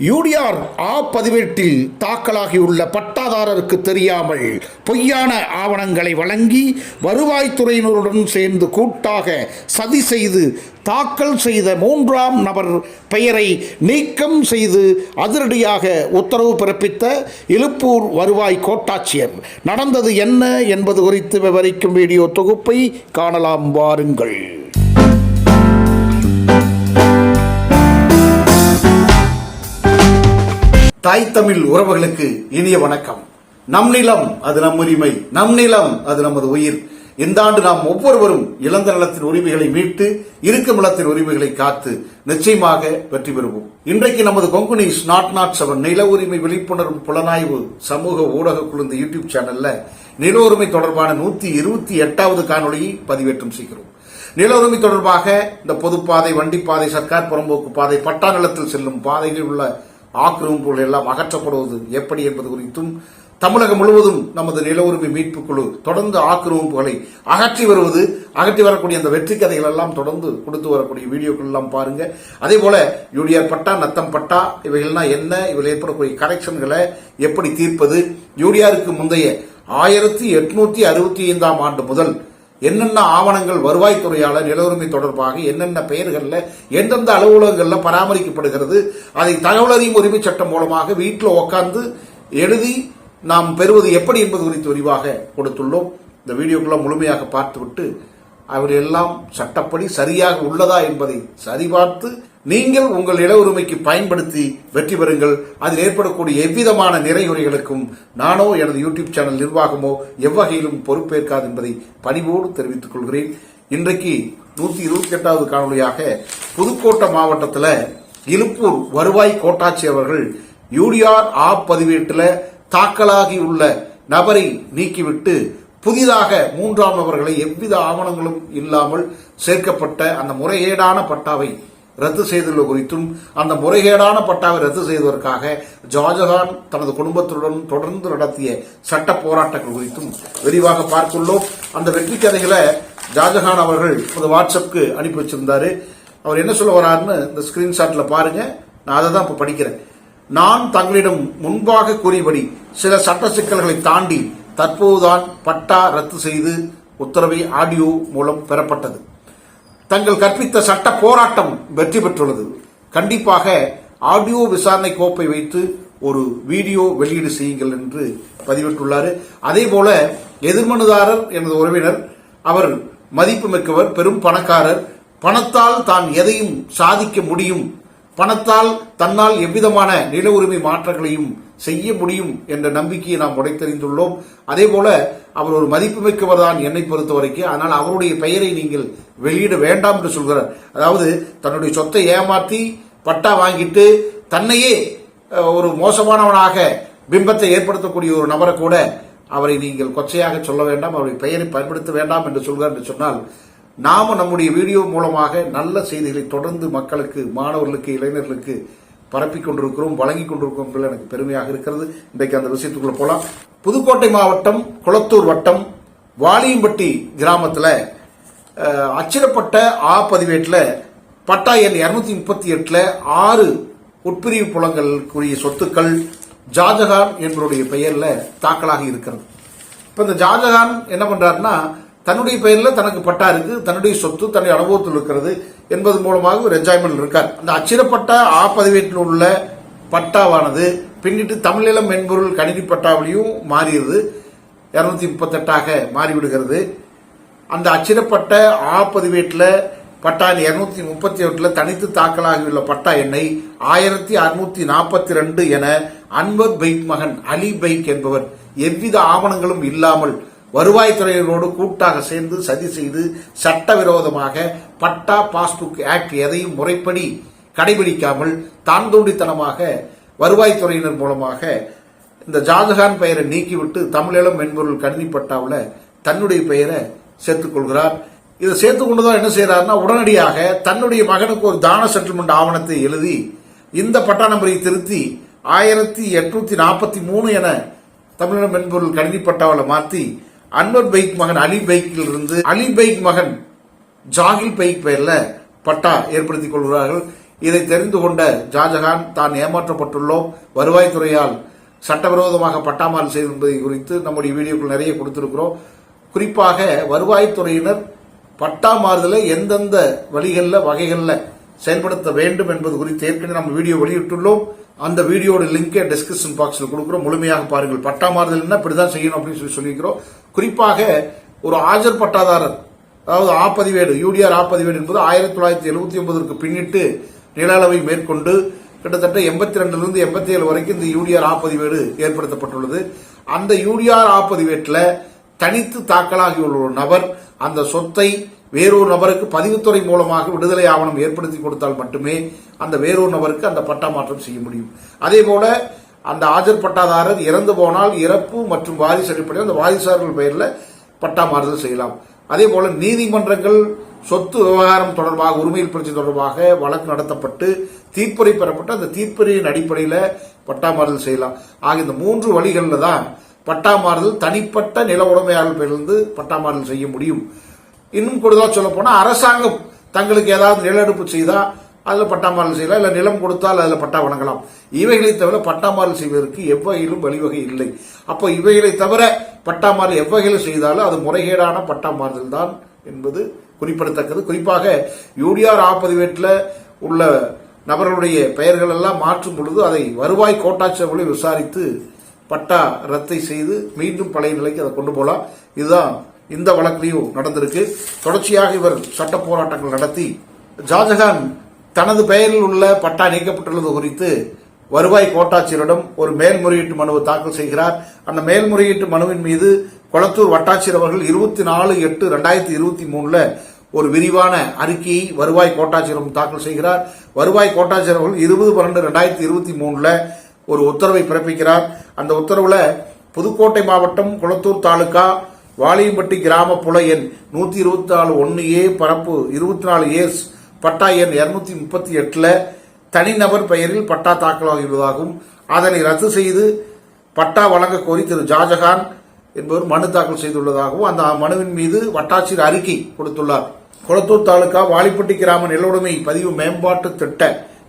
UTR ஆ பதிவேட்டில் தாக்கலாகியுள்ள பட்டாதாரருக்கு தெரியாமல் பொய்யான ஆவணங்களை வழங்கி வருவாய்த்துறையினருடன் சேர்ந்து கூட்டாக சதி செய்து தாக்கல் செய்த மூன்றாம் நபர் பெயரை நீக்கம் செய்து அதிரடியாக உத்தரவு பிறப்பித்த இலுப்பூர் வருவாய் கோட்டாட்சியர். நடந்தது என்ன என்பது குறித்து விவரிக்கும் வீடியோ தொகுப்பை காணலாம். வாருங்கள். தாய் தமிழ் உறவுகளுக்கு இனிய வணக்கம். நம் நிலம் அது நம் உரிமை நம் நிலம் அது நமது உயிர். இந்த ஆண்டு நாம் ஒவ்வொருவரும் இழந்த நிலத்தின் உரிமைகளை மீட்டு இருக்கும் நிலத்தின் உரிமைகளை காத்து நிச்சயமாக வெற்றி பெறுவோம். இன்றைக்கு நமது கொங்குனிஸ் நாட் நாட் செவன் நில உரிமை விழிப்புணர்வு புலனாய்வு சமூக ஊடக குழுந்த யூடியூப் சேனல்ல நில உரிமை தொடர்பான நூத்தி இருபத்தி எட்டாவது காணொளியை பதிவேற்றம் செய்கிறோம். நில உரிமை தொடர்பாக இந்த பொதுப்பாதை வண்டிப்பாதை சர்க்கார் புறம்போக்கு பாதை பட்டா நிலத்தில் செல்லும் பாதைகளில் உள்ள ஆக்கிரமிப்புகள் எல்லாம் அகற்றப்படுவது எப்படி என்பது குறித்தும் தமிழகம் முழுவதும் நமது நில உரிமை மீட்பு குழு தொடர்ந்து ஆக்கிரமிப்புகளை அகற்றி வருவது அகற்றி வரக்கூடிய அந்த வெற்றி கதைகள் எல்லாம் தொடர்ந்து கொடுத்து வரக்கூடிய வீடியோக்கள் எல்லாம் பாருங்க. அதே போல யூடிஆர் பட்டா நத்தம் பட்டா இவைகள்லாம் என்ன இவர்கள் ஏற்படக்கூடிய கனெக்ஷன்களை எப்படி தீர்ப்பது? யூடிஆருக்கு முந்தைய ஆயிரத்தி எட்நூத்தி அறுபத்தி ஐந்தாம் ஆண்டு முதல் என்னென்ன ஆவணங்கள் வருவாய்த்துறையாளர் நில உரிமை தொடர்பாக என்னென்ன பெயர்களில் எந்தெந்த அலுவலகங்களில் பராமரிக்கப்படுகிறது அதை தகவல் அறியும் உரிமை சட்டம் மூலமாக வீட்டில் உட்கார்ந்து எழுதி நாம் பெறுவது எப்படி என்பது குறித்து விரிவாக கொடுத்துள்ளோம். இந்த வீடியோக்குள்ள முழுமையாக பார்த்துவிட்டு அவர் எல்லாம் சட்டப்படி சரியாக உள்ளதா என்பதை சரிபார்த்து நீங்கள் உங்கள் இட உரிமைக்கு பயன்படுத்தி வெற்றி பெறுங்கள். அதில் ஏற்படக்கூடிய எவ்விதமான நிறைகுறைகளுக்கும் நானோ எனது யூடியூப் சேனல் நிர்வாகமோ எவ்வகையிலும் பொறுப்பேற்காது என்பதை பணிவோடு தெரிவித்துக் கொள்கிறேன். இன்றைக்கு நூத்தி இருபத்தி எட்டாவது காணொலியாக புதுக்கோட்டை மாவட்டத்தில் இலுப்பூர் வருவாய் கோட்டாட்சி அவர்கள் யூடிஆர் ஆ பதிவேட்டில் தாக்கலாகி உள்ள நபரை நீக்கிவிட்டு புதிதாக மூன்றாம் நபர்களை எவ்வித ஆவணங்களும் இல்லாமல் சேர்க்கப்பட்ட அந்த முறைகேடான பட்டாவை ரத்து செய்துள்ள குறித்தும் அந்த முறைகேடான பட்டாவை ரத்து செய்வதற்காக ஜாஜகான் தனது குடும்பத்துடன் தொடர்ந்து நடத்திய சட்ட போராட்டங்கள் குறித்தும் விரிவாக பார்த்துள்ளோம். அந்த வெற்றி கதைகளை ஜாஜகான் அவர்கள் அந்த வாட்ஸ்அப்க்கு அனுப்பி வச்சிருந்தாரு. அவர் என்ன சொல்ல வராருன்னு இந்த ஸ்கிரீன்ஷாட்ல பாருங்க. நான் அதை தான் இப்போ படிக்கிறேன். நான் தங்களிடம் முன்பாக கூறியபடி சில சட்ட சிக்கல்களை தாண்டி தற்போதுதான் பட்டா ரத்து செய்து உத்தரவை ஆடியோ மூலம் பெறப்பட்டது. தங்கள் கற்பித்த சட்ட போராட்டம் வெற்றி பெற்றுள்ளது. கண்டிப்பாக ஆடியோ விசாரணை கோப்பை வைத்து ஒரு வீடியோ வெளியீடு செய்யுங்கள் என்று பதிவிட்டுள்ளார். அதே போல எதிர்மனுதாரர் எனது உறவினர் அவர் மதிப்புமிக்கவர் பெரும் பணக்காரர். பணத்தால் தான் எதையும் சாதிக்க முடியும். பணத்தால் தன்னால் எவ்விதமான நில உரிமை மாற்றங்களையும் செய்ய முடியும் என்ற நம்பிக்கையை நாம் உடைத்தறிந்துள்ளோம். அதே போல அவர் ஒரு மதிப்புமிக்கவர் தான் என்னை பொறுத்த வரைக்கும் ஆனால் அவருடைய பெயரை நீங்கள் வெளியிட வேண்டாம் என்று சொல்கிறார். அதாவது தன்னுடைய சொத்தை ஏமாற்றி பட்டா வாங்கிட்டு தன்னையே ஒரு மோசமானவனாக பிம்பத்தை ஏற்படுத்தக்கூடிய ஒரு நபரை கூட அவரை நீங்கள் கொச்சையாக சொல்ல வேண்டாம் அவருடைய பெயரை பயன்படுத்த வேண்டாம் என்று சொல்கிறார் என்று சொன்னால் நாம நம்முடைய வீடியோ மூலமாக நல்ல செய்திகளை தொடர்ந்து மக்களுக்கு மாணவர்களுக்கு இளைஞர்களுக்கு பரப்பிக் கொண்டிருக்கிறோம் வழங்கிக் கொண்டிருக்கிறோம் என்பதில் எனக்கு பெருமையாக இருக்கிறது. இன்றைக்கு அந்த விஷயத்துக்குள்ள போலாம். புதுக்கோட்டை மாவட்டம் குளத்தூர் வட்டம் வாலியம்பட்டி கிராமத்தில் அச்சிடப்பட்ட ஆ பதிவேட்டில் பட்டா எண் இருநூத்தி முப்பத்தி எட்டுல ஆறு உட்பிரிவு புலங்களுக்குரிய சொத்துக்கள் ஜாஜகான் என்பவருடைய பெயர்ல தாக்கலாகி இருக்கிறது. இப்ப இந்த ஜாஜகான் என்ன பண்றாருன்னா தன்னுடைய பெயரில் தனக்கு பட்டா இருக்கு தன்னுடைய சொத்து தன்னுடைய அனுபவத்தில் இருக்கிறது என்பது மூலமாக ஒரு என்ஜாய்மெண்ட் இருக்கார். அந்த அச்சிடப்பட்ட ஆ பதிவேட்டில் உள்ள பட்டாவானது பின்னிட்டு தமிழீழம் மென்பொருள் கணினி பட்டாவிலையும் மாறியது. இருநூத்தி முப்பத்தெட்டாக மாறிவிடுகிறது. அந்த அச்சிடப்பட்ட ஆ பதிவேட்டில் பட்டா இருநூத்தி முப்பத்தி எட்டில் தனித்து தாக்கலாகியுள்ள பட்டா எண்ணை ஆயிரத்தி அறுநூத்தி நாற்பத்தி ரெண்டு என அன்வர் பைக் மகன் அலி பைக் என்பவர் எவ்வித ஆவணங்களும் இல்லாமல் வருவாய்த்துறையினரோடு கூட்டாக சேர்ந்து சதி செய்து சட்டவிரோதமாக பட்டா பாஸ்புக் ஆக்ட் எதையும் முறைப்படி கடைபிடிக்காமல் தான் தூண்டித்தனமாக வருவாய்த்துறையினர் மூலமாக இந்த ஜாஜகான் பெயரை நீக்கிவிட்டு தமிழீழம் மென்பொருள் கணினிப்பட்டாவில் தன்னுடைய பெயரை சேர்த்துக் கொள்கிறார். இதை சேர்த்துக் கொண்டுதான் என்ன செய்யறாருன்னா உடனடியாக தன்னுடைய மகனுக்கு ஒரு தான செட்டில்மெண்ட் ஆவணத்தை எழுதி இந்த பட்டா நம்பரை திருத்தி ஆயிரத்தி எட்நூத்தி நாற்பத்தி மூணு என தமிழக மென்பொருள் கணினி பட்டாவில் மாற்றி அன்வர் பைக் மகன் அலி பைக்கில் இருந்து அலி பைக் மகன் ஜாகில் பைக் பெயர்ல பட்டா ஏற்படுத்திக் கொள்கிறார்கள். இதை தெரிந்து கொண்ட ஷாஜகான் தான் ஏமாற்றப்பட்டுள்ளோம். வருவாய்த்துறையால் சட்டவிரோதமாக பட்டாமால் செய்திருப்பதை குறித்து நம்முடைய வீடியோக்கள் நிறைய கொடுத்திருக்கிறோம். குறிப்பாக வருவாய்த்துறையினர் பட்டா மாறுதலை எந்தெந்த வழிகளில் வகைகளில் செயல்படுத்த வேண்டும் என்பது குறித்து ஏற்கனவே நம்ம வீடியோ வெளியிட்டுள்ளோம். அந்த வீடியோட லிங்கை டிஸ்கிரிப்ஷன் பாக்ஸில் கொடுக்குறோம். முழுமையாக பாருங்கள். பட்டா மாறுதல் என்ன? இப்படிதான் செய்யணும் அப்படின்னு சொல்லி சொல்லியிருக்கிறோம். குறிப்பாக ஒரு ஆஜர் பட்டாதாரர் அதாவது ஆப்பதிவேடு யூடிஆர் ஆப்பதிவேடு என்பது ஆயிரத்தி தொள்ளாயிரத்தி எழுபத்தி ஒன்பதற்கு பின்னிட்டு நில அளவை மேற்கொண்டு கிட்டத்தட்ட எண்பத்தி ரெண்டுலேருந்து எண்பத்தி ஏழு வரைக்கும் இந்த யூடிஆர் ஆப்பதிவேடு ஏற்படுத்தப்பட்டுள்ளது. அந்த யூடிஆர் ஆப்பதிவேட்டில் தனித்து தாக்கலாகியுள்ள ஒரு நபர் அந்த சொத்தை வேறொரு நபருக்கு பதிவுத்துறை மூலமாக விடுதலை ஆவணம் ஏற்படுத்தி கொடுத்தால் மட்டுமே அந்த வேறொரு நபருக்கு அந்த பட்டா மாற்றம் செய்ய முடியும். அதே போல அந்த ஆஜர் பட்டாதாரர் இறந்து போனால் இறப்பு மற்றும் வாரிசு அடிப்படையில் அந்த வாரிசார்கள் பெயரில் பட்டா மாறுதல் செய்யலாம். அதே போல நீதிமன்றங்கள் சொத்து விவகாரம் தொடர்பாக உரிமையில் பிரச்சனை தொடர்பாக வழக்கு நடத்தப்பட்டு தீர்ப்பறை பெறப்பட்டு அந்த தீர்ப்பறையின் அடிப்படையில் பட்டா மாறுதல் செய்யலாம். ஆக இந்த மூன்று வழிகளில் தான் பட்டா மாறுதல் தனிப்பட்ட நில உடைமையாளர் பேரிலிருந்து பட்டா மாறுதல் செய்ய முடியும். இன்னும் கூடுதலாக சொல்ல போனால் அரசாங்கம் தங்களுக்கு ஏதாவது நிலநடுப்பு செய்தால் அதில் பட்டா செய்யலாம் இல்லை நிலம் கொடுத்தால் அதில் பட்டா வழங்கலாம் இவைகளை தவிர பட்டா செய்வதற்கு எவ்வகையிலும் வழிவகை இல்லை. அப்போ இவைகளை தவிர பட்டா எவ்வகையில் செய்தாலும் அது முறைகேடான பட்டா தான் என்பது குறிப்பிடத்தக்கது. குறிப்பாக யூடிஆர் ஆப்பதிவேட்டில் உள்ள நபர்களுடைய பெயர்கள் எல்லாம் மாற்றும் பொழுது அதை வருவாய் கோட்டாட்சியர்களை விசாரித்து பட்டா ரத்தை செய்து மீண்டும் பழைய நிலைக்கு அதை கொண்டு போகலாம். இதுதான் இந்த வழக்கிலையும் நடந்திருக்கு. தொடர்ச்சியாக இவர் சட்ட போராட்டங்கள் நடத்தி ஷாஜகான் தனது பெயரில் உள்ள பட்டா நீக்கப்பட்டுள்ளது குறித்து வருவாய் கோட்டாட்சியரிடம் ஒரு மேல்முறையீட்டு மனுவை தாக்கல் செய்கிறார். அந்த மேல்முறையீட்டு மனுவின் மீது கொளத்தூர் வட்டாட்சியர் அவர்கள் இருபத்தி நாலு எட்டு ரெண்டாயிரத்தி இருபத்தி மூணுல ஒரு விரிவான அறிக்கையை வருவாய் கோட்டாட்சியரும் தாக்கல் செய்கிறார். வருவாய் கோட்டாட்சியர் அவர்கள் இருபது பன்னெண்டு ரெண்டாயிரத்தி இருபத்தி மூணுல ஒரு உத்தரவை பிறப்பிக்கிறார். அந்த உத்தரவுல புதுக்கோட்டை மாவட்டம் குளத்தூர் தாலுகா வாலியம்பட்டி கிராம புல எண் நூத்தி இருபத்தி நாலு ஒன்று ஏ பரப்பு இருபத்தி நாலு ஏஸ் பட்டா எண் இருநூத்தி முப்பத்தி எட்டில் தனிநபர் பெயரில் பட்டா தாக்கலாகியுள்ளதாகவும் அதனை ரத்து செய்து பட்டா வழங்க கோரி திரு ஜாஜகான் என்பவர் மனு தாக்கல் செய்துள்ளதாகவும் அந்த மனுவின் மீது வட்டாட்சியர் அறிக்கை கொடுத்துள்ளார். குளத்தூர் தாலுகா வாலிப்பட்டி கிராம நிலவுடைமை பதிவு மேம்பாட்டு திட்ட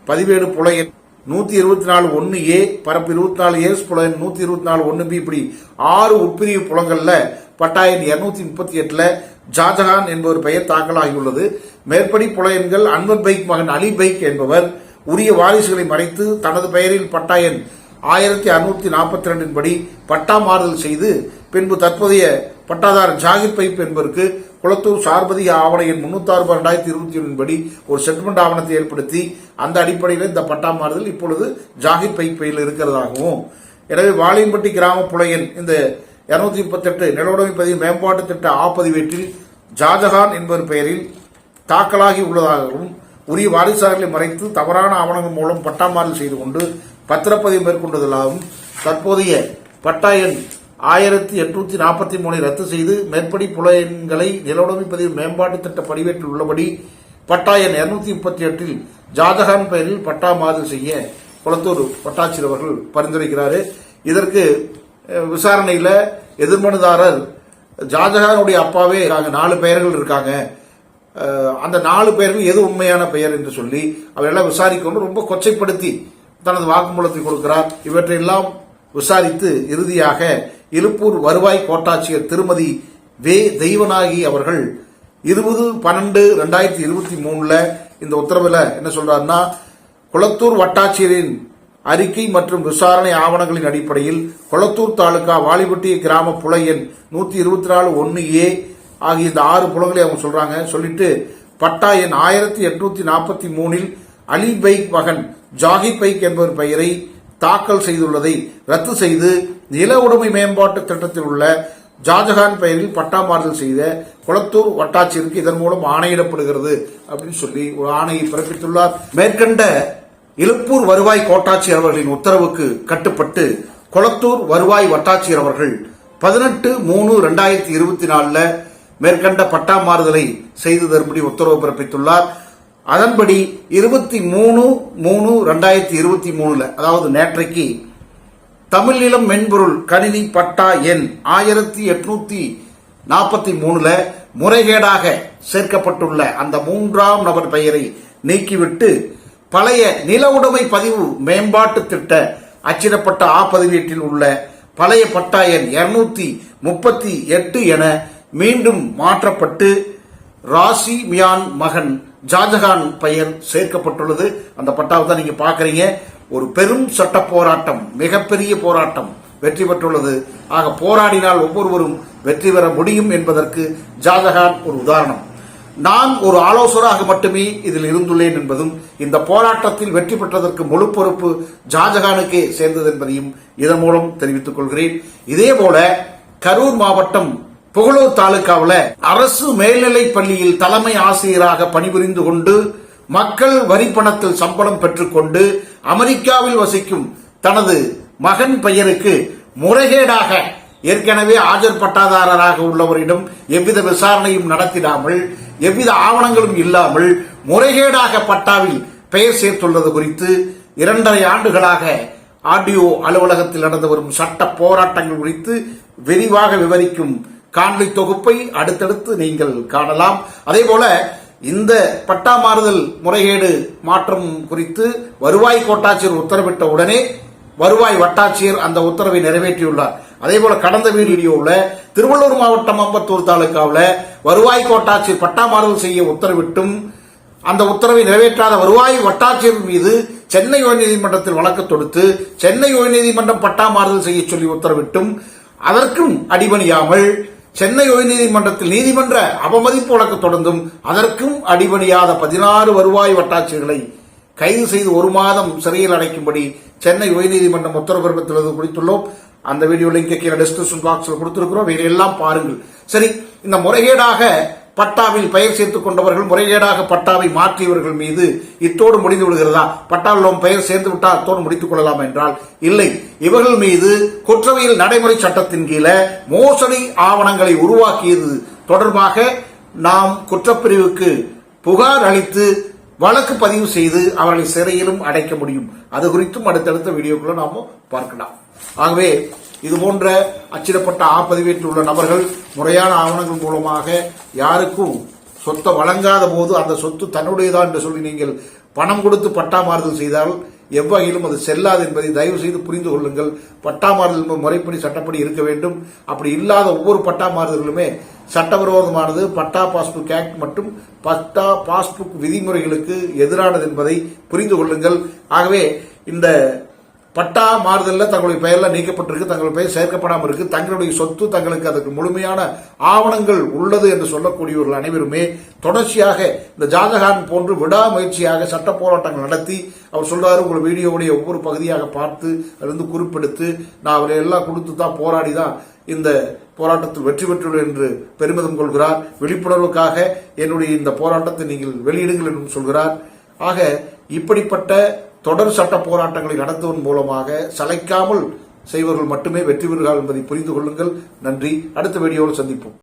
பதிவேடு புல எண் நூத்தி இருபத்தி நாலு ஒன்னு ஏ பரப்பு இருபத்தி நாலு ஏஸ் புல நூத்தி இருபத்தி நாலு ஒன்னு பி இப்படி ஆறு உட்பிரிவு புலங்கள்ல பட்டாயன் இருநூத்தி முப்பத்தி எட்டுல ஜாஜஹான் என்பவர் பெயர் தாக்கலாகியுள்ளது. மேற்படி புலையன்கள் அன்வர் பைக் மகன் அலி பைக் என்பவர் உரிய வாரிசுகளை மறைத்து தனது பெயரில் பட்டாயன் ஆயிரத்தி அறுநூத்தி நாற்பத்தி ரெண்டின் படி பட்டா மாறுதல் செய்து பின்பு தற்போதைய பட்டாதார் ஜாகிர் பைப் என்பவருக்கு குளத்தூர் சார்பதிக ஆவண எண் முன்னூத்தாறு ரெண்டாயிரத்தி இருபத்தி ஒன்றின் படி ஒரு செட்டில்மெண்ட் ஆவணத்தை ஏற்படுத்தி அந்த அடிப்படையில் இந்த பட்டா மாறுதல் இப்பொழுது ஜாகிர் பைப் பெயில் இருக்கிறதாகவும். எனவே வாளியம்பட்டி கிராம புலையன் இந்த இருநூத்தி முப்பத்தி எட்டு நிலவுடைமை பதிவு மேம்பாட்டு திட்ட ஆப்பதிவேட்டில் ஜாஜகான் என்பவர் பெயரில் தாக்கலாகி உள்ளதாகவும் உரிய வாரிசார்களை மறைத்து தவறான ஆவணங்கள் மூலம் பட்டாமாறுதல் செய்து கொண்டு பத்திரப்பதிவு மேற்கொண்டதாகவும் தற்போதைய பட்டா எண் ஆயிரத்தி எட்நூத்தி நாற்பத்தி மூணை ரத்து செய்து மேற்படி புல எண்களை நிலவுடைமை பதிவு மேம்பாட்டு திட்ட பதிவேட்டில் உள்ளபடி பட்டா எண் இருநூத்தி முப்பத்தி எட்டில் ஜாஜகான் பெயரில் பட்டா மாறுதல் செய்ய குளத்தூர் பட்டாட்சியர் அவர்கள் பரிந்துரைக்கிறார். இதற்கு விசாரணையில் எதிர்மனுதாரர். ஜாஜகானுடைய அப்பாவே இருக்காங்க நாலு பெயர்கள் இருக்காங்க. அந்த நாலு பெயர்கள் எது உண்மையான பெயர் என்று சொல்லி அவரெல்லாம் விசாரிக்கணும் ரொம்ப கொச்சைப்படுத்தி தனது வாக்குமூலத்தை கொடுக்கிறார். இவற்றையெல்லாம் விசாரித்து இறுதியாக இருப்பூர் வருவாய் கோட்டாட்சியர் திருமதி வே. தெய்வனாகி அவர்கள் இருபது பன்னெண்டு ரெண்டாயிரத்தி இருபத்தி மூணுல இந்த உத்தரவில் என்ன சொல்றாருன்னா குளத்தூர் வட்டாட்சியரின் அறிக்கை மற்றும் விசாரணை ஆவணங்களின் அடிப்படையில் கொளத்தூர் தாலுகா வாலிபட்டி கிராம புல எண் நூத்தி இருபத்தி நாலு ஒன்னு ஏ ஆகிய இந்த ஆறு புலங்களை அவங்க சொல்றாங்க. சொல்லிட்டு பட்டா எண் ஆயிரத்தி எட்நூத்தி நாற்பத்தி மூணில் அலி பைக் மகன் ஜாகி பைக் என்பவர் பெயரை தாக்கல் செய்துள்ளதை ரத்து செய்து நில உடைமை மேம்பாட்டு திட்டத்தில் உள்ள ஜாஜகான் பெயரில் பட்டா மாறுதல் செய்த குளத்தூர் வட்டாட்சியருக்கு இதன் மூலம் ஆணையிடப்படுகிறது அப்படின்னு சொல்லி ஒரு ஆணையை பிறப்பித்துள்ளார். மேற்கண்ட இலுப்பூர் வருவாய் கோட்டாட்சியர் அவர்களின் உத்தரவுக்கு கட்டுப்பட்டு கொளத்தூர் வருவாய் வட்டாட்சியர் அவர்கள் பதினெட்டு மூணு ரெண்டாயிரத்தி இருபத்தி நாலுல மேற்கண்ட பட்டா மாறுதலை செய்து தரும்படி உத்தரவு பிறப்பித்துள்ளார். அதன்படி இருபத்தி மூணு மூணு ரெண்டாயிரத்தி இருபத்தி மூணுல அதாவது நேற்றைக்கு தமிழ்நிலம் மென்பொருள் கணினி பட்டா எண் ஆயிரத்தி எட்நூத்தி நாற்பத்தி மூணுல முறைகேடாக சேர்க்கப்பட்டுள்ள அந்த மூன்றாம் நபர் பெயரை நீக்கிவிட்டு பழைய நில உடைமை பதிவு மேம்பாட்டு திட்ட அச்சிடப்பட்ட ஆ பதிவேட்டில் உள்ள பழைய பட்டா எண் இருநூத்தி முப்பத்தி எட்டு என மீண்டும் மாற்றப்பட்டு ராசி மியான் மகன் ஜாஜகான் பெயர் சேர்க்கப்பட்டுள்ளது. அந்த பட்டாவை தான் நீங்க பாக்குறீங்க ஒரு பெரும் சட்ட போராட்டம் மிகப்பெரிய போராட்டம் வெற்றி பெற்றுள்ளது. ஆக போராடினால் ஒவ்வொருவரும் வெற்றி பெற முடியும் என்பதற்கு ஜாஜகான் ஒரு உதாரணம். நான் ஒரு ஆலோசகராக மட்டுமே இதில் இருந்துள்ளேன் என்பதும் இந்த போராட்டத்தில் வெற்றி பெற்றதற்கு முழு பொறுப்பு ஜாஜகானுக்கே சேர்ந்தது என்பதையும் இதன் மூலம் தெரிவித்துக் கொள்கிறேன். இதே போல கரூர் மாவட்டம் புகழூர் தாலுகாவில் அரசு மேல்நிலைப் பள்ளியில் தலைமை ஆசிரியராக பணிபுரிந்து கொண்டு மக்கள் வரி பணத்தில் சம்பளம் பெற்றுக்கொண்டு அமெரிக்காவில் வசிக்கும் தனது மகன் பெயருக்கு முறைகேடாக ஏற்கனவே ஆஜர் பட்டாதாரராக உள்ளவரிடம் எவ்வித விசாரணையும் நடத்திடாமல் எவ்வித ஆவணங்களும் இல்லாமல் முறைகேடாக பட்டாவில் பெயர் சேர்த்துள்ளது குறித்து இரண்டரை ஆண்டுகளாக ஆர்டிஓ அலுவலகத்தில் நடந்து வரும் சட்ட போராட்டங்கள் குறித்து விரிவாக விவரிக்கும் காணொலி தொகுப்பை அடுத்தடுத்து நீங்கள் காணலாம். அதே போல இந்த பட்டா மாறுதல் முறைகேடு மாற்றம் குறித்து வருவாய் கோட்டாட்சியர் உத்தரவிட்ட உடனே வருவாய் வட்டாட்சியர் அந்த உத்தரவை நிறைவேற்றியுள்ளார். அதே போல கடந்த வீடியோவில் திருவள்ளூர் மாவட்டம் அம்பத்தூர் தாலுக்காவில் வருவாய் கோட்டாட்சியர் பட்டாமாறுதல் செய்ய உத்தரவிட்டும். அந்த உத்தரவை நிறைவேற்றாத வருவாய் வட்டாட்சியர் மீது சென்னை உயர்நீதிமன்றத்தில் வழக்கு தொடுத்து சென்னை உயர்நீதிமன்றம் பட்டாமாறுதல் செய்ய சொல்லி உத்தரவிட்டும். அதற்கும் அடிபணியாமல் சென்னை உயர்நீதிமன்றத்தில் நீதிமன்ற அவமதிப்பு வழக்கு தொடர்ந்தும் அதற்கும் அடிபணியாத பதினாறு வருவாய் வட்டாட்சியர்களை கைது செய்து ஒரு மாதம் சிறையில் அடைக்கும்படி சென்னை உயர்நீதிமன்றம் உத்தரவு பிறப்பித்துள்ளது குறித்துள்ளோம். அந்த வீடியோ லிங்கை கீழே டிஸ்கிரிப்ஷன் பாக்ஸில் கொடுத்துருக்குறோம். இதை எல்லாம் பாருங்கள். சரி இந்த முறைகேடாக பட்டாவில் பெயர் சேர்த்துக் கொண்டவர்கள் முறைகேடாக பட்டாவை மாற்றியவர்கள் மீது இத்தோடு முடிந்து விடுகிறதா? பட்டாவில் பெயர் சேர்ந்து விட்டால் அத்தோடு முடித்துக் கொள்ளலாம் என்றால் இல்லை. இவர்கள் மீது குற்றவியல் நடைமுறை சட்டத்தின் கீழே மோசடி ஆவணங்களை உருவாக்கியது தொடர்பாக நாம் குற்றப்பிரிவுக்கு புகார் அளித்து வழக்கு பதிவு செய்து அவர்களை சிறையிலும் அடைக்க முடியும். அது குறித்தும் அடுத்தடுத்த வீடியோக்குள்ள நாம பார்க்கலாம். ஆகவே இது போன்ற அச்சிடப்பட்ட ஆ பதிவேற்றில் உள்ள நபர்கள் முறையான ஆவணங்கள் மூலமாக யாருக்கும் சொத்தை வழங்காத போது அந்த சொத்து தன்னுடையதா என்று சொல்லி நீங்கள் பணம் கொடுத்து பட்டா மாறுதல் செய்தால் எவ்வகையிலும் அது செல்லாது என்பதை தயவு செய்து புரிந்து கொள்ளுங்கள். பட்டா மாறுதல் முறைப்படி சட்டப்படி இருக்க வேண்டும். அப்படி இல்லாத ஒவ்வொரு பட்டா மாறுதல்களுமே சட்டவிரோதமானது. பட்டா பாஸ்புக் ஆக்ட் மற்றும் பட்டா பாஸ்புக் விதிமுறைகளுக்கு எதிரானது என்பதை புரிந்து கொள்ளுங்கள். ஆகவே இந்த பட்டா மாறுதலில் தங்களுடைய பெயரில் நீக்கப்பட்டிருக்கு தங்களுடைய பெயர் சேர்க்கப்படாமல் இருக்கு. தங்களுடைய சொத்து தங்களுக்கு அதற்கு முழுமையான ஆவணங்கள் உள்ளது என்று சொல்லக்கூடியவர்கள் அனைவருமே தொடர்ச்சியாக இந்த ஜாஜகான் போன்று விடாமுயற்சியாக சட்ட போராட்டங்கள் நடத்தி அவர் சொல்றாரு உங்கள் வீடியோவுடைய ஒவ்வொரு பகுதியாக பார்த்து அதிலிருந்து குறிப்பெடுத்து நான் அவரை எல்லாம் கொடுத்து தான் போராடி தான் இந்த போராட்டத்தில் வெற்றி பெற்றுள்ளேன் என்று பெருமிதம் கொள்கிறார். விழிப்புணர்வுக்காக என்னுடைய இந்த போராட்டத்தை நீங்கள் வெளியிடுங்கள் என்றும் சொல்கிறார். ஆக இப்படிப்பட்ட தொடர் சட்ட போராட்டங்களை நடத்துவதன் மூலமாக சளைக்காமல் செய்வர்கள் மட்டுமே வெற்றி பெறுகிறார்கள் என்பதை புரிந்து கொள்ளுங்கள். நன்றி. அடுத்த வீடியோவில் சந்திப்போம்.